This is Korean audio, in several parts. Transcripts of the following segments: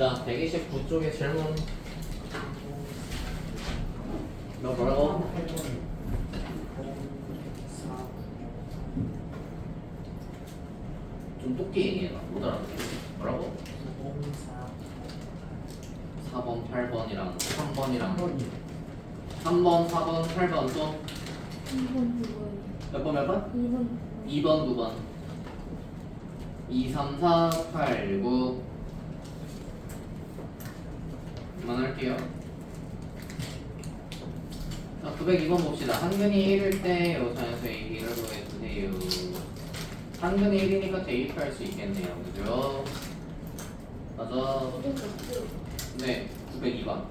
자, 129쪽의 질문. 너 뭐라고? 좀 똑게 얘기해봐. 못 알아듣겠어. 뭐라고? 4번, 8번이랑 3번이랑 3번, 4번, 8번 또 2번 9번 몇 번 몇 번? 2번 2번, 9번 2, 3, 4, 8, 9 그만할게요. 자, 902번 봅시다. 한근이 1일 때 요산에서 얘기를 구해주세요. 한근이 1이니까 대입할 수 있겠네요. 그죠? 맞아. 네 902번.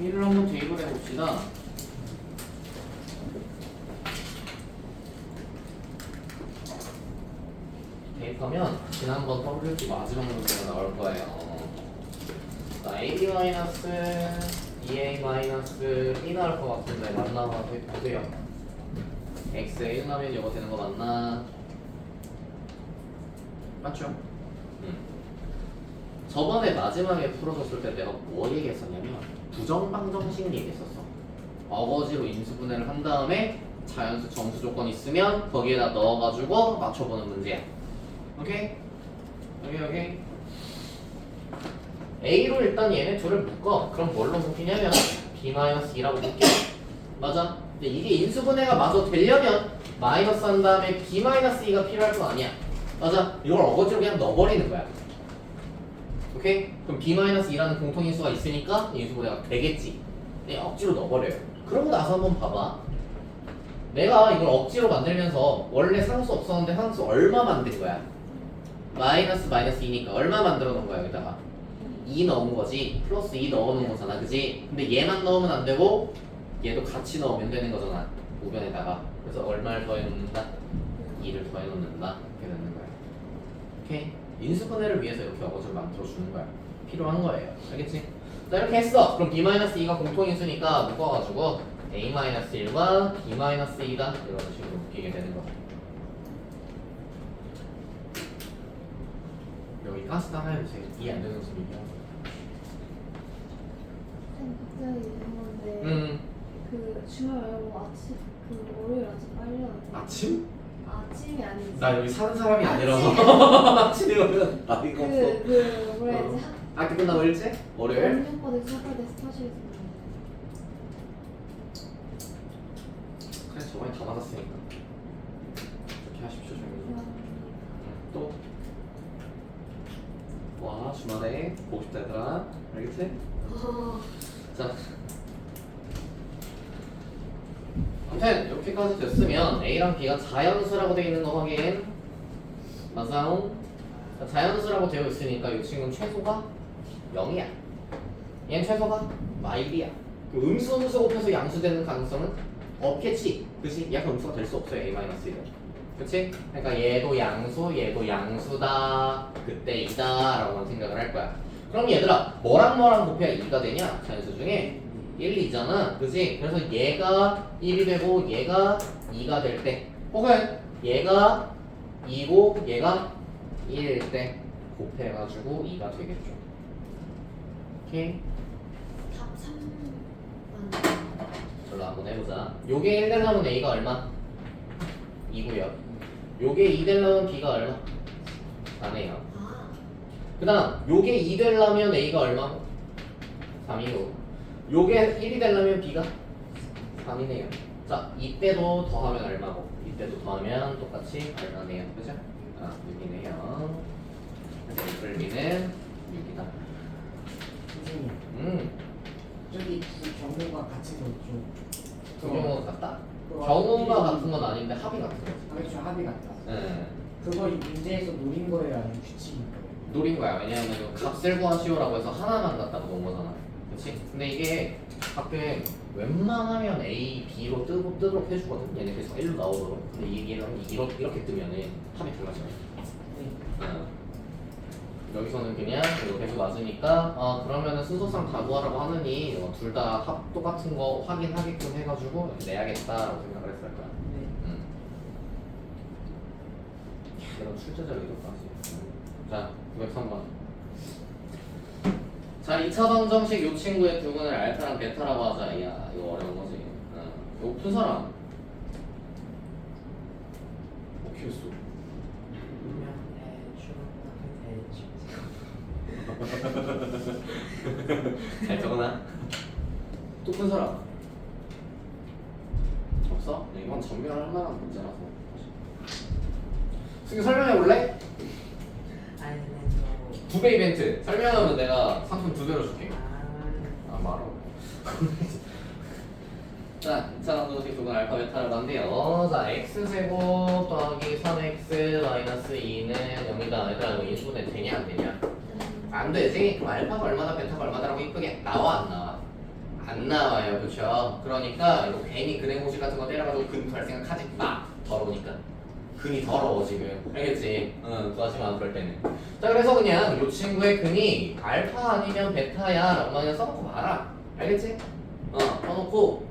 1을 한번 대입을 해봅시다. 대입하면 지난번 WT 마지막 문제가 나올 거예요. 자, AB 마이너스 2A 마이너스 B 나올 것 같은데 맞나 봐 보세요. X 1 나면 이거 되는 거 맞나? 맞죠? 응. 저번에 마지막에 풀어줬을 때 내가 뭐 얘기했었냐면 부정방정식 얘기했었어. 어거지로 인수분해를 한 다음에 자연수 정수 조건 있으면 거기에다 넣어가지고 맞춰보는 문제야. 오케이? 오케이 오케이 A로 일단 얘네 둘을 묶어 그럼 뭘로 묶이냐면 B-2라고 묶여 맞아? 근데 이게 인수분해가 마저 되려면 마이너스 한 다음에 B-2가 필요할 거 아니야 맞아? 이걸 어거지로 그냥 넣어버리는 거야 오케이? 그럼 B-2라는 공통인수가 있으니까 인수분해가 되겠지 네, 억지로 넣어버려요 그러고 나서 한번 봐봐 내가 이걸 억지로 만들면서 원래 상수 없었는데 상수 얼마 만든 거야? 마이너스 마이너스 2니까 얼마 만들어 놓은 거야 여기다가 2 넣은 거지 플러스 2 넣어 놓은 거잖아 그지? 근데 얘만 넣으면 안 되고 얘도 같이 넣으면 되는 거잖아 우변에다가. 그래서 얼마를 더해 놓는다? 2를 더해 놓는다? 이렇게 되는 거야. 오케이? 인수분해를 위해서 이렇게 어거지를 만들어 주는 거야. 필요한 거예요. 알겠지? 자 이렇게 했어. 그럼 b-2가 공통인수니까 묶어가지고 a-1과 b-2가 이런 식으로 묶이게 되는 거야. 여기 가스당 해주세요 이해 안 되는 얘기 갑자기 이런 건데 음. 그 주말 말고 아침 그 월요일 아침 빨리 왔는데 아침? 아침이 아니지. 나 여기 사는 사람이 아니라서. 아침에 오면 나이가 없어. 그그 뭐라 해야지? 학 학교 끝나고 일찍? 월요일? 연령권에 사과대 스타시에서 그래 저번에 다 맞았으니까. 이렇게 하십시오 정도 또? 와 주말에 보고 싶다 얘들아. 알겠지? 자. 아무튼 이렇게까지 됐으면 A랑 B가 자연수라고 되어 있는 거 확인. 맞아요? 자, 자연수라고 되어 있으니까 이 친구는 최소가 0이야. 얘는 최소가 마일이야. 그 음수 음수 곱해서 양수되는 가능성은 없겠지. 그치? 얘가 음수가 될 수 없어요 A-1은 그치? 그러니까 얘도 양수 얘도 양수다. 그때 이다 라고 생각을 할 거야 그럼 얘들아 뭐랑 뭐랑 곱해야 2가 되냐? 자연수 중에 1, 2잖아. 그지? 그래서 얘가 1이 되고 얘가 2가 될 때. 혹은 얘가 2고 얘가 1일 때 곱해가지고 2가 되겠죠. 오케이? 답 3만 절로 한번 해보자. 요게 1 되려면 A가 얼마? 2고요. 요게 2 되려면 B가 얼마? 4네요. 아 그 다음 요게 2 되려면 A가 얼마고? 3이고. 요게 1이 되려면 B가 3이네요. 자 이때도 더하면 얼마고? 이때도 더하면 똑같이 얼마네요? 그죠? 아 6이네요. 그래서 이 끌비는 6이다. 선생님. 음. 저기 그 경우가 있죠 그 경우가 같다? 경우가 같은 건 아닌데 합이 같은 거지. 아 그렇죠. 합의 같다. 네. 그걸 문제에서 노린 거예요? 아니면 규칙인 거예요 노린 거야. 왜냐하면 그 값을 구하시오라고 해서 하나만 갖다가 놓은 거잖아. 그렇지? 근데 이게 가끔 웬만하면 A, B로 뜨고 뜨도록 해주거든. 얘네 그래서 1로 나오도록. 근데 이게 이렇게, 이렇게 뜨면은 합이 달라져요. 네. 어. 여기서는 그냥 이거 계속 맞으니까 아 그러면은 순서상 다 구하라고 하느니 어, 둘다 합 똑같은 거 확인하게끔 해가지고 내야겠다라고 생각을 했을 거야. 네. 음. 이런 출제자 의도까지. 자, 903번. 2차 방정식 요 친구의 두근을 알파랑 베타라고 하자. 야, 이거 어려운 거지. 어. 이거 푼 사람. 어떻게 했어? 잘 적어놔. 또푼 사람. 없어? 네, 이건 전멸할 만한 문제라서. 승희 설명해 볼래? 두 배 이벤트. 설명하면 내가 상품 두 배로 줄게. 아 말어. 자, 2차 방정식 두근 알파 베타라고 한대요. 자, x 제곱 더하기 3x 마이너스 2는 0이다. 얘들아 이거 인수분해 되냐 안 되냐? 안 되지? 그럼 알파가 얼마나 베타가 얼마다라고 이쁘게 나와 안 나와? 안 나와요 그쵸? 그러니까 이거 괜히 근행고시 같은 거 때려가지고 근 구할 생각하지 마 더러우니까 근이 더러워 지금 알겠지? 응 구하지 마 그럴 때는 자 그래서 그냥 요 친구의 근이 알파 아니면 베타야 라고 그냥 써놓고 말아 알겠지? 어 써놓고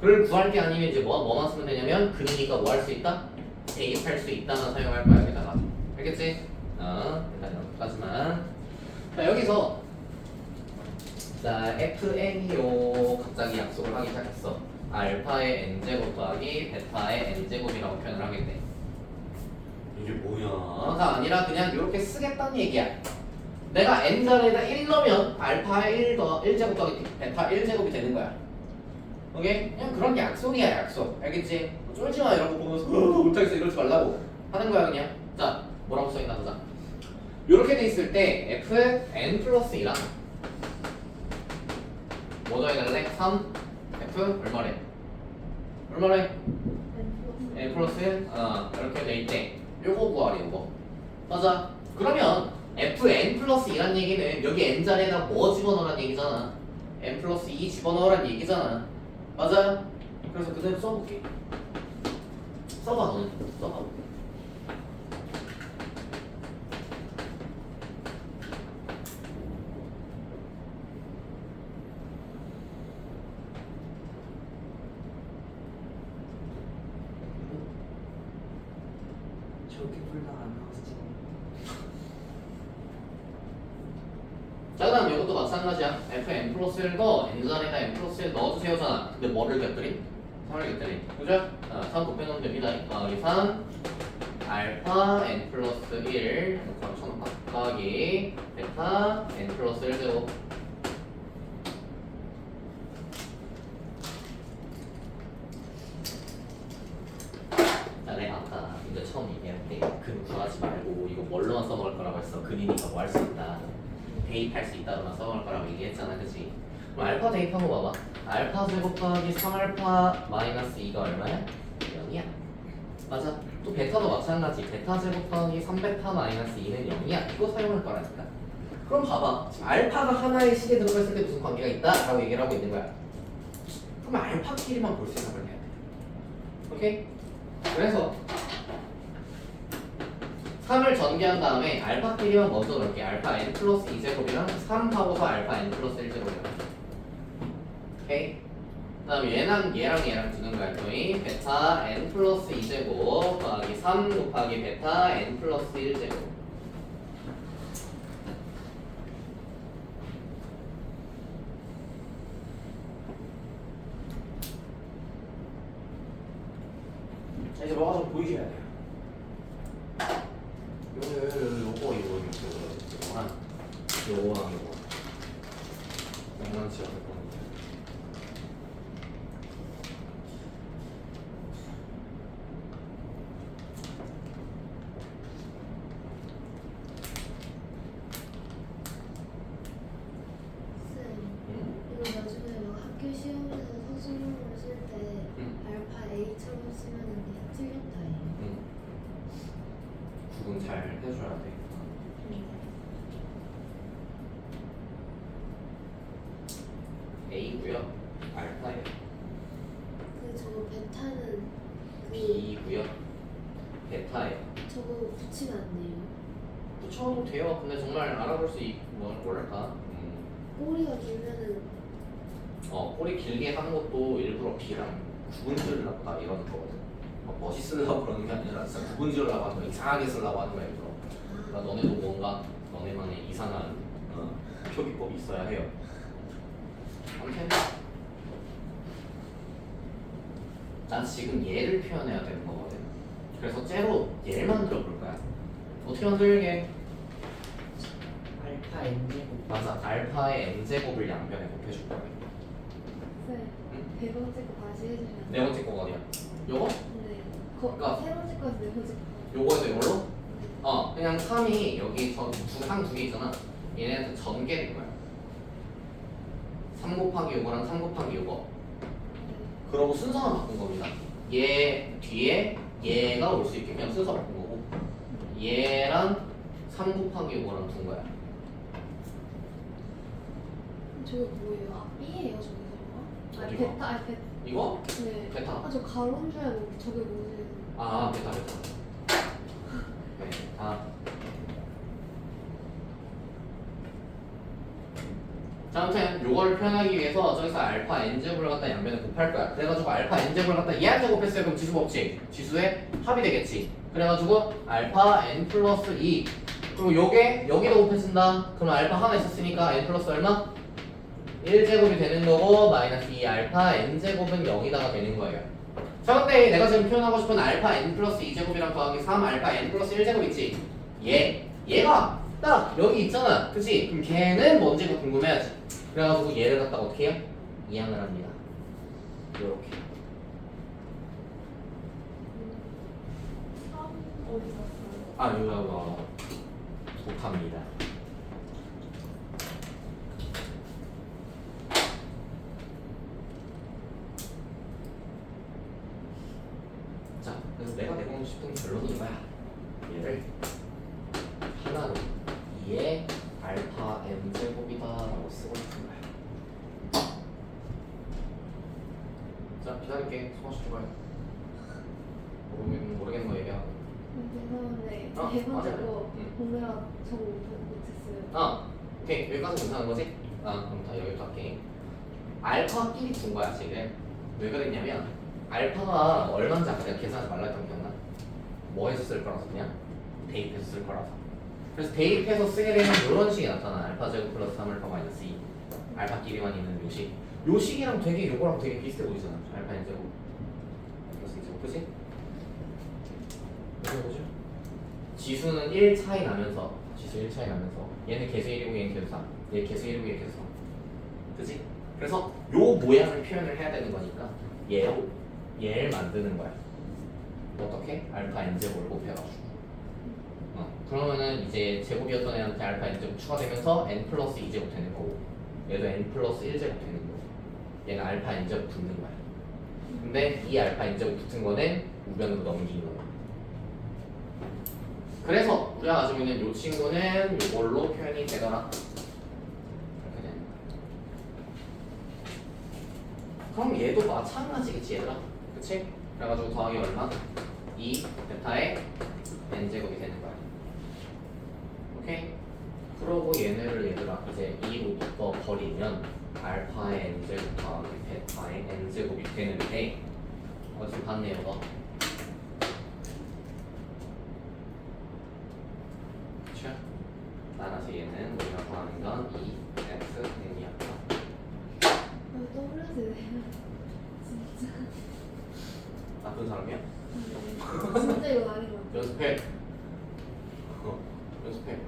그를 구할 게 아니면 이제 뭐, 뭐만 쓰면 되냐면 근이니까 뭐 할 수 있다? 대입할 수 있다만 사용할 거야 여기다가 알겠지? 어 일단 여기까지만 자 여기서 자 fn이요 갑자기 약속을 하기 시작했어 알파의 n제곱 더하기 베타의 n제곱이라고 표현을 하겠네 이게 뭐야가 아니라 그냥 이렇게 쓰겠다는 얘기야. 내가 n자리에다 1 넣으면 알파 1 더 1제곱 더하기 베타 1제곱이 되는 거야. 오케이? 그냥 그런 약속이야 약속. 알겠지? 쫄지 마 이런 거 보면서 "어, 못하겠어. 이러지 말라고. 하는 거야 그냥. 자 뭐라고 써있나 보자. 이렇게 돼 있을 때 f n 플러스 1랑 뭐 더해달래? 3 f? 얼마래? 얼마래? n 플러스 1? 어 이렇게 돼 있대 요거 구하래 요거. 맞아. 그러면 fn 플러스 2란 얘기는 여기 n 자리에다 뭐 집어넣으란 얘기잖아. n 플러스 2 집어넣으란 얘기잖아. 맞아? 그래서 그대로 써볼게. 써봐 너는 써봐 저렇게 풀다가 안 나와서 지금 자 그다음 이것도 마찬가지야 fn 플러스 1도 n자리에다 n 플러스 1 근데 뭐를 곁들이? 3을 곁들이 그죠? 아, 3 곱해놓으면 됩니다 더하기 3 알파 n 플러스 1 그럼 쳐놓고 더하기 베타 n 플러스 1 제곱 아까 이거 처음 얘기할 때근 구하지 말고 이거 뭘로만 써먹을 거라고 했어 근이니까 뭐 할 수 있다 대입할 수 있다로만 써먹을 거라고 얘기했잖아 그치? 그럼 알파 대입한 거 봐봐 알파 제곱 더하기 3알파 마이너스 2가 얼마야? 0이야. 맞아. 또 베타도 마찬가지. 베타 제곱 더하기 3베타 마이너스 2는 0이야. 이거 사용할 거라니까. 그럼 봐봐. 지금 알파가 하나의 식에 들어갔을 때 무슨 관계가 있다? 라고 얘기를 하고 있는 거야. 그럼 알파끼리만 볼 생각을 해야 돼. 오케이? 그래서 3을 전개한 다음에 알파끼리만 먼저 넣을게. 알파 n 플러스 2제곱이랑 3하고서 알파 n 플러스 1제곱이야 그 다음에 얘랑 얘랑 얘랑 두는 거야 또이 베타 n 플러스 2제곱 더하기 3 곱하기 베타 n 플러스 1제곱. 자 이제 뭐가 좀 보이셔야 돼요 요거 요거 요거 요거 요거 요거랑 요거랑 요거 장난치가 될것 같아 쌤, 응? 이거 나중에 막 학교 시험에서 서술형으로 쓸때 응. 알파 A처럼 쓰면 그냥 틀렸다 해. 응. 구분 잘 해줘야 돼 A고요 알파예요 그 저거 베타는 그 B고요 베타예요 저거 붙이면 안 돼요. 붙여도 돼요 근데 정말 알아볼 수 있, 뭐, 뭐랄까 음. 꼬리가 길면은 어, 꼬리 길게 하는 것도 일부러 B랑 구분 지으려고 다 이러는 거거든. 막 멋있으려고 그러는 게 아니라 진짜 구분 지으려고 하는 거야. 이상하게 쓰려고 하는 거야, 일부러. 그러니까 너네도 뭔가 너네만의 이상한 어, 표기법이 있어야 해요. 아무튼 난 지금 얘를 표현해야 되는 거거든. 그래서 째로 얘를 만들어 볼 거야. 어떻게 만들게? 알파 n 제곱 맞아. 알파의 n 제곱을 양변에 곱해줄 거야. 네. 응? 네 번째 거 다시 해주면. 네 번째 거가 어디야? 요거? 네. 거, 그러니까- 세 번째 거에서 네 번째 거. 요거에서 이걸로? 네. 어, 그냥 3이 여기 저두항두 개 있잖아. 얘네한테 전개된 거야. 3 곱하기 요거랑 3 곱하기 요거. 네. 그러고 순서만 바꾼 겁니다. 얘 뒤에 얘가 올 수 있게 그냥 순서 바꾼 거고 얘랑 3 곱하기 요거랑 둔 거야. 저게 뭐예요? 아, B예요, 설마? 아, 어디가? 베타, 아, 베, 이거? 네. 베타. 아, 저 가로인 줄 알고 저게 뭐지? 아, 베타 베타. 네, 다. 자, 아무튼 요걸 표현하기 위해서 저기서 알파 n 제곱을 갖다 양변에 곱할 거야. 그래가지고 알파 n 제곱을 갖다 얘한테 곱했어요. 그럼 지수 법칙. 지수의 합이 되겠지. 그래가지고 알파 n 플러스 2 그리고 요게 여기도 곱해준다. 그럼 알파 하나 있었으니까 n 플러스 얼마? 1제곱이 되는 거고 마이너스 2 알파 n 제곱은 0이다가 되는 거예요. 자 근데 내가 지금 표현하고 싶은 알파 n 플러스 2제곱이랑 더하기 3 알파 n 플러스 1제곱 있지? 얘 얘가 딱 여기 있잖아 그치? 그럼 걔는 뭔지가 궁금해야지 그래가지고 얘를 갖다가 어떻게 해요? 이항을 합니다 요렇게 3 어디 갔어요? 아 이거 뭐 독합니다 자 그래서 내가 내고 싶은 결론은 이거야 얘를 하나로 2의 알파 m 제곱이다 라고 쓰고 있는 거야 자 기다릴게 소화시 줘봐요 모르겠는, 모르겠는 거 얘기하고 죄송한데 어, 네 번째 맞아요. 거 응. 보느라 저거 못- 못했어요. 아, 오케이 여기까지 괜찮은 거지? 아, 그럼 다 여기부터 할게. 알파끼리 둔 거야 지금. 왜 그랬냐면 알파가 얼마인지 아까 내가 계산하지 말라 했던 거 기억나? 뭐 해서 쓸 거라서 그냥 대입해서 쓸 거라서. 그래서 대입해서 쓰게 되면 이런 식이 나타나. 알파 제곱 플러스 3 알파 마이너스 2. 알파끼리만 있는 요식. 요 식이랑 되게 요거랑 되게 비슷해 보이잖아. 알파 n 제곱 플러스 2 제곱, 그치? 보죠. 지수는 1 차이 나면서 지수 1 차이 나면서 얘는 개수 1이고 얘는 개수 3. 얘 개수 1이고 얘 개수 3. 그지? 그래서 요 모양을 표현을 해야 되는 거니까 얘로 얘를 만드는 거야. 어떻게? 알파 n 제곱을 곱해가지고. 어, 그러면은 이제 제곱이었던 애한테 알파 n 제곱 추가되면서 n 플러스 2 제곱 되는 거고 얘도 n 플러스 1 제곱 되는 거고 얘는 알파 제곱 붙는 거야. 근데 이 알파 제곱 붙은 거는 우변으로 넘기는 거야. 그래서 우리가 가지고 있는 이 친구는 이걸로 표현이 되더라. 이렇게 되는 거야. 그럼 얘도 마찬가지겠지 얘들아. 그치? 그래가지고 더하기 얼마? 2 베타의 n제곱이 되는 거야. 오케이? 그러고 얘네를 얘들아 이제 2로부터 버리면 알파의 n제곱 더하기 베타의 n제곱이 되는데 어디서 봤네요 너? 그쵸? 따라서 얘는 우리가 구하는 건 2x n이야. 아, 떠올려지네요. 진짜. 나쁜 사람이야? 진짜 이거 아닌 것 같아요. 연습해. 어, 연습해.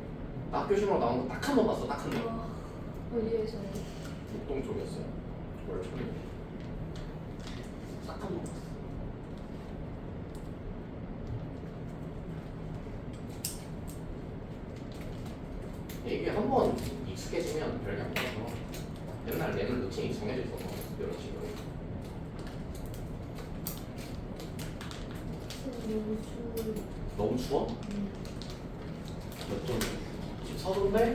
나 학교 시험으로 나온 거 딱 한 번 봤어, 딱 한 번. 와, 어디에서요? 목동 쪽이었어요. 월초에. 딱한 번. 이게 한 번 익숙해지면 별게 안 돼서 옛날 내는 루틴이 정해져 있어서 이런 식으로. 너무 추워. 너무 추워? 음. 몇 도? 집 서른데?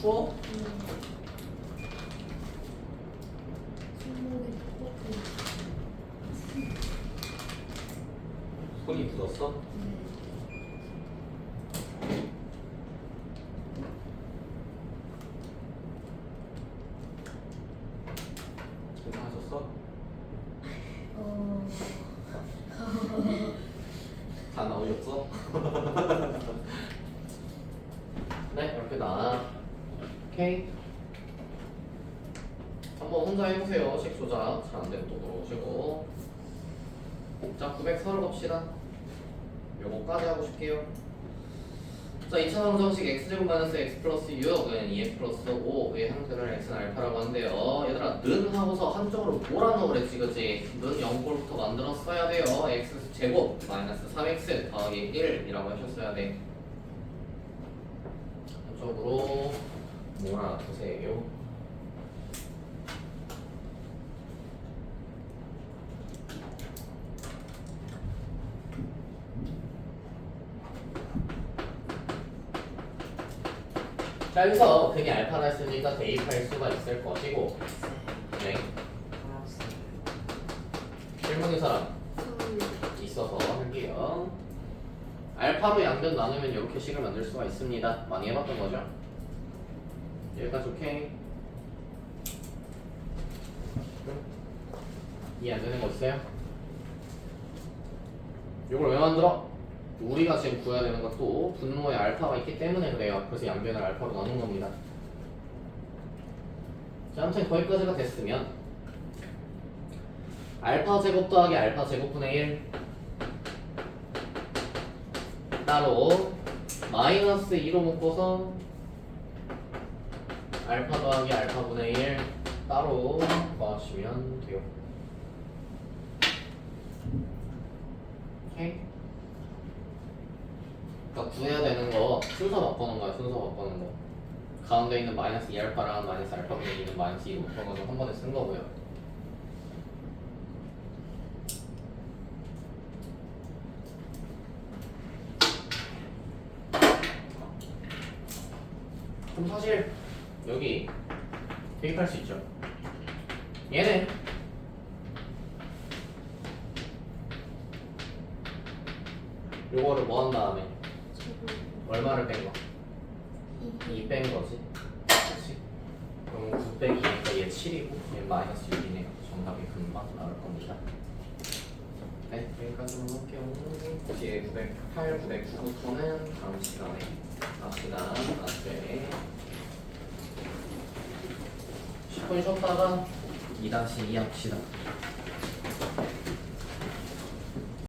추워? 음. 네. 괜찮아졌어? 어. 다 나오셨어? 네, 이렇게 나. 오케이. 한번 혼자 해보세요. 식 조작 잘안 되면 또 들어오시고. 자, 900 봅시다. 요거까지 하고 싶게요. 자, 2차 방정식 x제곱 마이너스 x 플러스 6은 2x 플러스 5의 형태를 x는 알파라고 한대요. 얘들아, 는 하고서 한쪽으로 몰아넣으랬지, 그치? 는 0꼴부터 만들었어야 돼요. x 제곱 마이너스 3x 더하기 1이라고 하셨어야 돼. 한쪽으로 몰아두세요. 자, 여기서 등이 알파라 했으니까 대입할 수가 있을 것이고 네. 질문인 사람 있어서 할게요 알파로 양변 나누면 이렇게 식을 만들 수가 있습니다 많이 해봤던 거죠? 여기까지 오케이 이해 안 되는 거 있어요? 이걸 왜 만들어? 우리가 지금 구해야 되는 것도 분모에 알파가 있기 때문에 그래요. 그래서 양변을 알파로 나눈 겁니다. 자, 아무튼 거기까지가 됐으면 알파 제곱 더하기 알파 제곱분의 1 따로 마이너스 2로 묶어서 알파 더하기 알파분의 1 따로 구하시면 돼요. 오케이? 그러니까 구해야 되는 거 순서 바꾸는 거야 순서 바꾸는 거. 가운데 있는 마이너스 2알파랑 마이너스 알파 분의 2는 마이너스 2로 묶어가지고 한 번에 쓴 거고요. 그럼 사실 여기 대입할 수 있죠. 얘는 요거를 뭐 한 다음에 얼마를 뺀 거? 2 뺀 거지. 그렇지? 그럼 9 빼기 2니까 얘 7이고 얘 마이너스 6이네요. 정답이 금방 나올 겁니다. 네, 여기까지만 할게요. 뒤에 908, 909부터는 다음 시간에 합시다. 나중에 10분 쉬었다가 2-2 합시다.